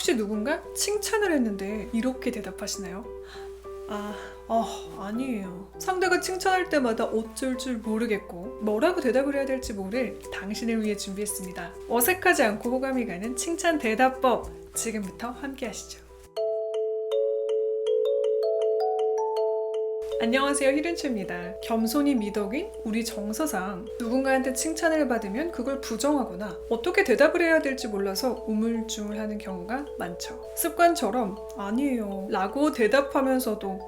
혹시 누군가 칭찬을 했는데 이렇게 대답하시나요? 아, 아, 아니에요. 상대가 칭찬할 때마다 어쩔 줄 모르겠고 뭐라고 대답을 해야 될지 모를 당신을 위해 준비했습니다. 어색하지 않고 호감이 가는 칭찬 대답법 지금부터 함께 하시죠. 안녕하세요 히른츠입니다. 겸손이 미덕인 우리 정서상 누군가한테 칭찬을 받으면 그걸 부정하거나 어떻게 대답을 해야 될지 몰라서 우물쭈물하는 경우가 많죠. 습관처럼 아니에요 라고 대답하면서도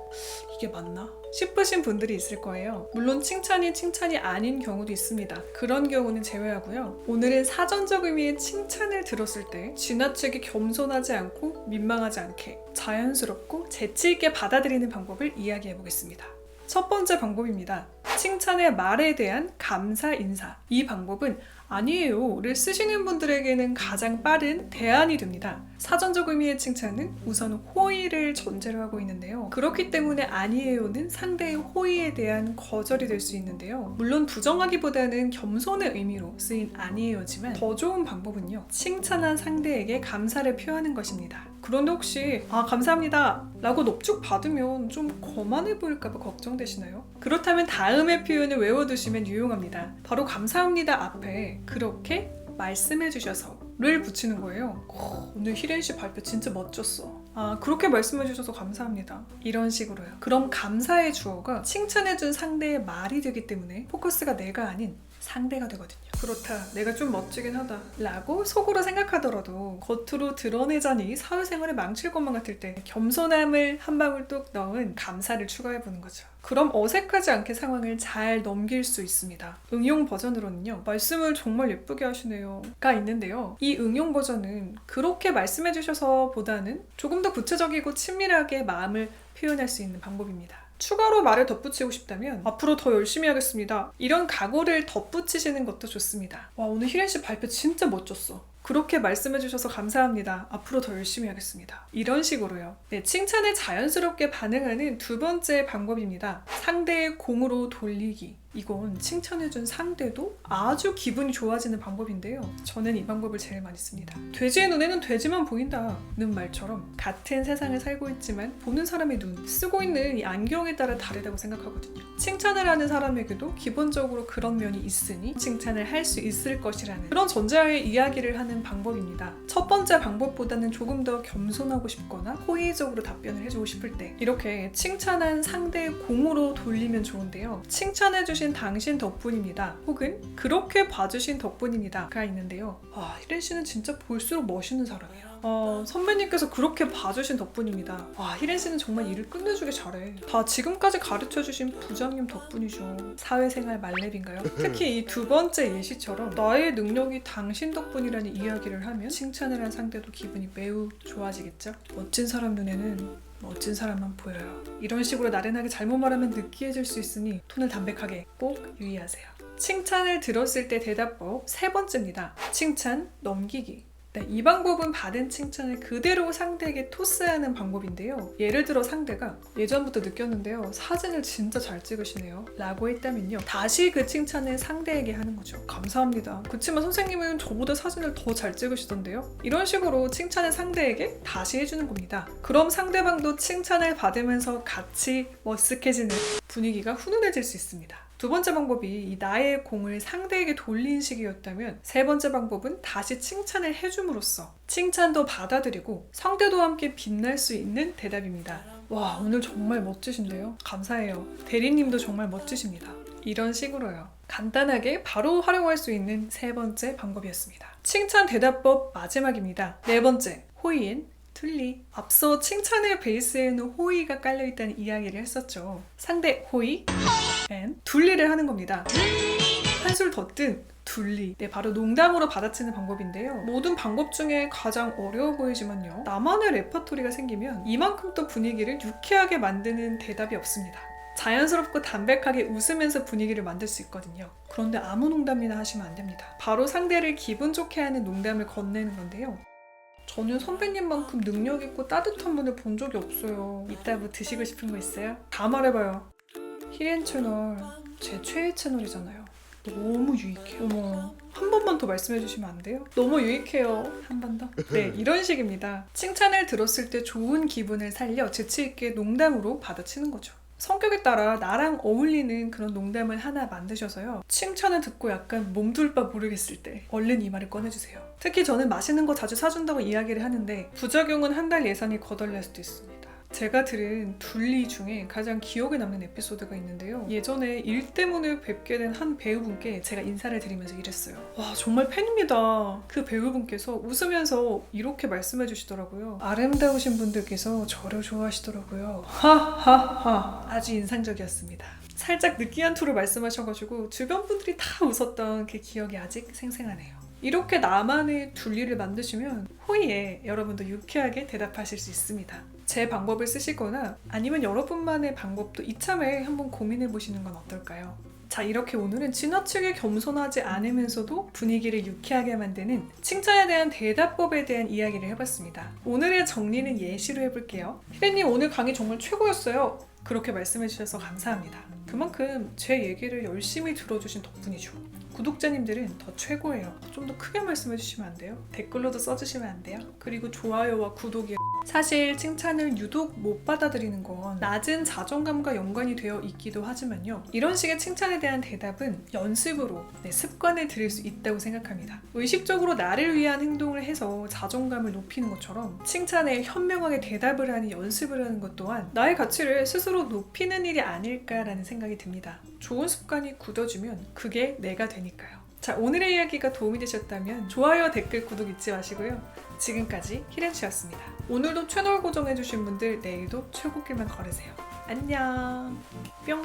이게 맞나? 싶으신 분들이 있을 거예요. 물론 칭찬이 칭찬이 아닌 경우도 있습니다. 그런 경우는 제외하고요. 오늘은 사전적 의미의 칭찬을 들었을 때 지나치게 겸손하지 않고 민망하지 않게 자연스럽고 재치있게 받아들이는 방법을 이야기해 보겠습니다. 첫 번째 방법입니다. 칭찬의 말에 대한 감사 인사. 이 방법은 아니에요를 쓰시는 분들에게는 가장 빠른 대안이 됩니다. 사전적 의미의 칭찬은 우선 호의를 전제로 하고 있는데요. 그렇기 때문에 아니에요는 상대의 호의에 대한 거절이 될 수 있는데요. 물론 부정하기보다는 겸손의 의미로 쓰인 아니에요지만 더 좋은 방법은요. 칭찬한 상대에게 감사를 표하는 것입니다. 그런데 혹시 아 감사합니다 라고 넙죽 받으면 좀 거만해 보일까봐 걱정되시나요? 그렇다면 다 음의 표현을 외워두시면 유용합니다. 바로 감사합니다 앞에 그렇게 말씀해 주셔서 를 붙이는 거예요. 오, 오늘 희렌 씨 발표 진짜 멋졌어. 아 그렇게 말씀해 주셔서 감사합니다. 이런 식으로요. 그럼 감사의 주어가 칭찬해 준 상대의 말이 되기 때문에 포커스가 내가 아닌 상대가 되거든요. 그렇다. 내가 좀 멋지긴 하다. 라고 속으로 생각하더라도 겉으로 드러내자니 사회생활을 망칠 것만 같을 때 겸손함을 한 방울 뚝 넣은 감사를 추가해보는 거죠. 그럼 어색하지 않게 상황을 잘 넘길 수 있습니다. 응용 버전으로는요, 말씀을 정말 예쁘게 하시네요.가 있는데요. 이 응용 버전은 그렇게 말씀해 주셔서 보다는 조금 더 구체적이고 친밀하게 마음을 표현할 수 있는 방법입니다. 추가로 말을 덧붙이고 싶다면 앞으로 더 열심히 하겠습니다. 이런 각오를 덧붙이시는 것도 좋습니다. 와 오늘 희렌 씨 발표 진짜 멋졌어. 그렇게 말씀해 주셔서 감사합니다. 앞으로 더 열심히 하겠습니다. 이런 식으로요. 네, 칭찬에 자연스럽게 반응하는 두 번째 방법입니다. 상대의 공으로 돌리기. 이건 칭찬해준 상대도 아주 기분이 좋아지는 방법인데요. 저는 이 방법을 제일 많이 씁니다. 돼지의 눈에는 돼지만 보인다는 말처럼 같은 세상을 살고 있지만 보는 사람의 눈, 쓰고 있는 이 안경에 따라 다르다고 생각하거든요. 칭찬을 하는 사람에게도 기본적으로 그런 면이 있으니 칭찬을 할 수 있을 것이라는 그런 전제하에 이야기를 하는 방법입니다. 첫 번째 방법보다는 조금 더 겸손하고 싶거나 호의적으로 답변을 해주고 싶을 때 이렇게 칭찬한 상대의 공으로 돌리면 좋은데요. 칭찬해주신 당신 덕분입니다. 혹은 그렇게 봐주신 덕분입니다가 있는데요. 아, 희렌 씨는 진짜 볼수록 멋있는 사람이에요. 어, 선배님께서 그렇게 봐주신 덕분입니다. 와, 희렌 씨는 정말 일을 끝내주기 잘해. 다 지금까지 가르쳐주신 부장님 덕분이죠. 사회생활 말렙인가요? 특히 이 두 번째 예시처럼 나의 능력이 당신 덕분이라는 이야기를 하면 칭찬을 한 상대도 기분이 매우 좋아지겠죠? 멋진 사람 눈에는 멋진 사람만 보여요. 이런 식으로 나른하게 잘못 말하면 느끼해질 수 있으니 톤을 담백하게 꼭 유의하세요. 칭찬을 들었을 때 대답법 세 번째입니다. 칭찬 넘기기. 네, 이 방법은 받은 칭찬을 그대로 상대에게 토스하는 방법인데요. 예를 들어 상대가 예전부터 느꼈는데요. 사진을 진짜 잘 찍으시네요. 라고 했다면요. 다시 그 칭찬을 상대에게 하는 거죠. 감사합니다. 그치만 선생님은 저보다 사진을 더 잘 찍으시던데요. 이런 식으로 칭찬을 상대에게 다시 해주는 겁니다. 그럼 상대방도 칭찬을 받으면서 같이 머쓱해지는 분위기가 훈훈해질 수 있습니다. 두 번째 방법이 이 나의 공을 상대에게 돌린 식이었다면 세 번째 방법은 다시 칭찬을 해줌으로써 칭찬도 받아들이고 상대도 함께 빛날 수 있는 대답입니다. 와 오늘 정말 멋지신데요? 감사해요. 대리님도 정말 멋지십니다. 이런 식으로요. 간단하게 바로 활용할 수 있는 세 번째 방법이었습니다. 칭찬 대답법 마지막입니다. 네 번째 호의엔 틀리. 앞서 칭찬의 베이스에는 호의가 깔려있다는 이야기를 했었죠. 상대 호의, 앤 둘리를 하는 겁니다. 한술 더 뜬 둘리. 네, 바로 농담으로 받아치는 방법인데요. 모든 방법 중에 가장 어려워 보이지만요. 나만의 레퍼토리가 생기면 이만큼 또 분위기를 유쾌하게 만드는 대답이 없습니다. 자연스럽고 담백하게 웃으면서 분위기를 만들 수 있거든요. 그런데 아무 농담이나 하시면 안 됩니다. 바로 상대를 기분 좋게 하는 농담을 건네는 건데요. 저는 선배님만큼 능력 있고 따뜻한 분을 본 적이 없어요. 이따 뭐 드시고 싶은 거 있어요? 다 말해봐요. 히렌 채널 제 최애 채널이잖아요. 너무 유익해요. 어머. 한 번만 더 말씀해 주시면 안 돼요? 너무 유익해요. 한 번 더? 네, 이런 식입니다. 칭찬을 들었을 때 좋은 기분을 살려 재치있게 농담으로 받아치는 거죠. 성격에 따라 나랑 어울리는 그런 농담을 하나 만드셔서요. 칭찬을 듣고 약간 몸둘 바 모르겠을 때 얼른 이 말을 꺼내주세요. 특히 저는 맛있는 거 자주 사준다고 이야기를 하는데 부작용은 한 달 예산이 거덜날 수도 있습니다. 제가 들은 둘리 중에 가장 기억에 남는 에피소드가 있는데요. 예전에 일 때문에 뵙게 된 한 배우분께 제가 인사를 드리면서 이랬어요. 와, 정말 팬입니다. 그 배우분께서 웃으면서 이렇게 말씀해 주시더라고요. 아름다우신 분들께서 저를 좋아하시더라고요. 하하하. 아주 인상적이었습니다. 살짝 느끼한 투로 말씀하셔가지고 주변 분들이 다 웃었던 그 기억이 아직 생생하네요. 이렇게 나만의 둘리를 만드시면 호의에 여러분도 유쾌하게 대답하실 수 있습니다. 제 방법을 쓰시거나 아니면 여러분만의 방법도 이참에 한번 고민해 보시는 건 어떨까요? 자, 이렇게 오늘은 지나치게 겸손하지 않으면서도 분위기를 유쾌하게 만드는 칭찬에 대한 대답법에 대한 이야기를 해봤습니다. 오늘의 정리는 예시로 해볼게요. 희래님 오늘 강의 정말 최고였어요. 그렇게 말씀해주셔서 감사합니다. 그만큼 제 얘기를 열심히 들어주신 덕분이죠. 구독자님들은 더 최고예요. 좀 더 크게 말씀해 주시면 안 돼요? 댓글로도 써주시면 안 돼요? 그리고 좋아요와 구독이 사실 칭찬을 유독 못 받아들이는 건 낮은 자존감과 연관이 되어 있기도 하지만요. 이런 식의 칭찬에 대한 대답은 연습으로 네, 습관을 들일 수 있다고 생각합니다. 의식적으로 나를 위한 행동을 해서 자존감을 높이는 것처럼 칭찬에 현명하게 대답을 하는 연습을 하는 것 또한 나의 가치를 스스로 높이는 일이 아닐까라는 생각이 듭니다. 좋은 습관이 굳어지면 그게 내가 되니까요. 자, 오늘의 이야기가 도움이 되셨다면 좋아요, 댓글, 구독 잊지 마시고요. 지금까지 히렌치였습니다. 오늘도 채널 고정해주신 분들 내일도 최고길만 걸으세요. 안녕. 뿅.